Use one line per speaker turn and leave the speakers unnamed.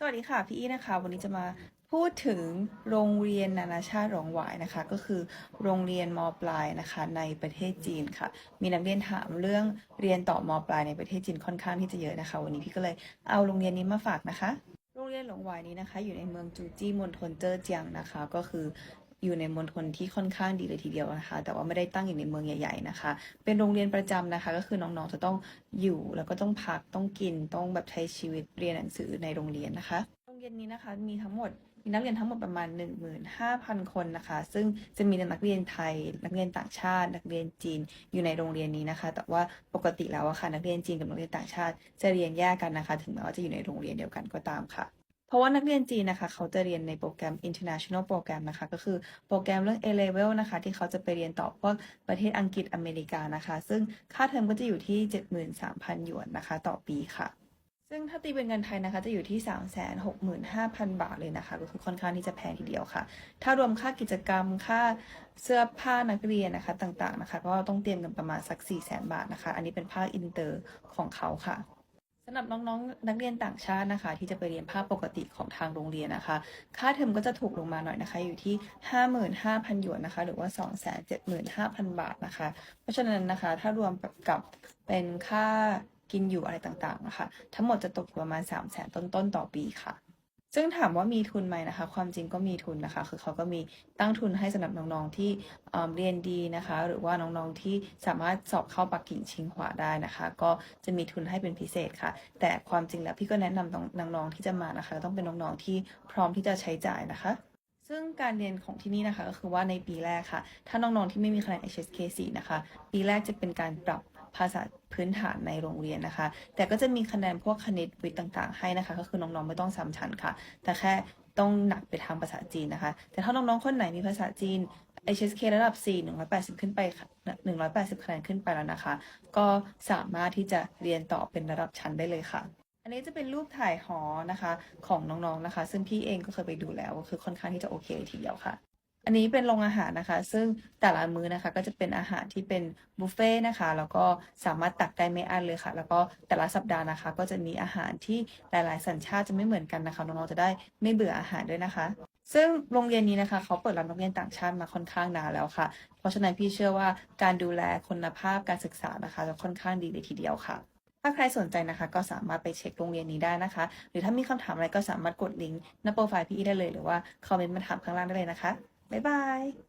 สวัสดีค่ะพี่อีนะคะ วันนี้จะมาพูดถึงโรงเรียนนานาชาติหลงหวายนะคะ ก็คือโรงเรียนมปลายนะคะในประเทศจีนค่ะ มีนักเรียนถามเรื่องเรียนต่อมปลายในประเทศจีนค่อนข้างที่จะเยอะนะคะ วันนี้พี่ก็เลยเอาโรงเรียนนี้มาฝากนะคะ โรงเรียนหลงหวายนี้นะคะ อยู่ในเมืองจูจี้มณฑลเจ้อเจียงนะคะ ก็คือ อยู่ในมณฑลที่ค่อนข้างดีเลยทีเดียวนะคะ แต่ว่าไม่ได้ตั้งอยู่ในเมืองใหญ่ ๆนะคะ เป็นโรงเรียนประจำนะคะ ก็คือน้องๆจะต้องอยู่แล้วก็ต้องพักต้องกินต้องแบบใช้ชีวิตเรียนหนังสือในโรงเรียนนะคะ โรงเรียนนี้นะคะมีทั้งหมดมีนักเรียนทั้งหมดประมาณ 15,000 คนนะคะ ซึ่งจะมีนักเรียนไทย นักเรียนต่างชาติ นักเรียนจีนอยู่ในโรงเรียนนี้นะคะ แต่ว่าปกติแล้วอะค่ะนักเรียนจีนกับนักเรียนต่างชาติ จะเรียนแยกกันนะคะ ถึงแม้ว่าจะอยู่ในโรงเรียนเดียวกันก็ตามค่ะ เพราะว่านักเรียนจีนนะคะ เขาจะเรียนในโปรแกรม international โปรแกรมนะคะ ก็คือโปรแกรมเรื่อง A level นะคะ ที่เขาจะไปเรียนต่อพวกประเทศอังกฤษอเมริกานะคะ ซึ่งค่าเทอมก็จะอยู่ที่ 73,000 หยวนนะคะ ต่อปีค่ะซึ่งถ้าตีเป็นเงินไทยนะคะจะอยู่ที่ 365,000 บาทเลยนะคะ ก็คือค่อนข้างที่จะแพงทีเดียวค่ะ ถ้ารวมค่ากิจกรรมค่าเสื้อผ้านักเรียนนะคะต่างๆนะคะ ก็ต้องเตรียมกันประมาณสัก 400,000 บาทนะคะ อันนี้เป็นภาคอินเตอร์ของเขาค่ะ สำหรับน้องๆ นักเรียนต่างชาตินะคะ ที่จะไปเรียนภาคปกติของทางโรงเรียนนะคะ ค่าเทอมก็จะถูกลงมาหน่อยนะคะ อยู่ที่ 55,000หยวนนะคะ หรือว่า 275,000 บาทนะคะ เพราะฉะนั้นนะคะ ถ้ารวมกับเป็นค่ากินอยู่อะไรต่างๆนะคะ ทั้งหมดจะตกประมาณ 3 0 0 0 0 0ต้นๆ ต่อปีค่ะ ซึ่งถามว่ามีทุนไหมนะคะ ความจริงก็มีทุนนะคะ คือเขาก็มีตั้งทุนให้สำหรับน้องๆที่เรียนดีนะคะ หรือว่าน้องๆที่สามารถสอบเข้าปักกิ่งชิงหวาได้นะคะ ก็จะมีทุนให้เป็นพิเศษค่ะ แต่ความจริงแล้วพี่ก็แนะนำน้องๆที่จะมานะคะ ต้องเป็นน้องๆที่พร้อมที่จะใช้จ่ายนะคะซึ่งการเรียนของที่นี่นะคะก็คือว่าในปีแรกค่ะ ถ้าน้องๆที่ไม่มีคะแนน HSK 4 นะคะ ปีแรกจะเป็นการปรับ ภาษาพื้นฐานในโรงเรียนนะคะ แต่ก็จะมีคะแนนพวกคณิตวิทย์ต่างๆ ให้นะคะ ก็คือน้องๆไม่ต้องซ้ำชั้นค่ะ แต่แค่ต้องหนักไปทางภาษาจีนนะคะ แต่ถ้าน้องๆคนไหนมีภาษาจีน HSK ระดับ 4 180 ขึ้นไปค่ะ180 คะแนนขึ้นไปแล้วนะคะ ก็สามารถที่จะเรียนต่อเป็นระดับชั้นได้เลยค่ะ อันนี้จะเป็นรูปถ่ายหอนะคะของน้องๆนะคะ ซึ่งพี่เองก็เคยไปดูแล้วก็คือค่อนข้างที่จะโอเคทีเดียวค่ะ อันนี้เป็นโรงอาหารนะคะ ซึ่งแต่ละมื้อนะคะก็จะเป็นอาหารที่เป็นบุฟเฟ่ต์นะคะ แล้วก็สามารถตักได้ไม่อั้นเลยค่ะ แล้วก็แต่ละสัปดาห์นะคะ ก็จะมีอาหารที่หลายๆ สัญชาติจะไม่เหมือนกันนะคะ น้องๆ จะได้ไม่เบื่ออาหารด้วยนะคะ ซึ่งโรงเรียนนี้นะคะ เขาเปิดรับนักเรียนต่างชาติมาค่อนข้างนานแล้วค่ะ เพราะฉะนั้นพี่เชื่อว่าการดูแลคุณภาพการศึกษานะคะจะค่อนข้างดีเลยทีเดียวค่ะถ้าใครสนใจนะคะ ก็สามารถไปเช็คโรงเรียนนี้ได้นะคะ หรือถ้ามีคำถามอะไรก็สามารถกดลิงก์หน้าโปรไฟล์พี่อีได้เลย หรือว่าคอมเมนต์มาถามข้างล่างได้เลยนะคะ บ๊ายบาย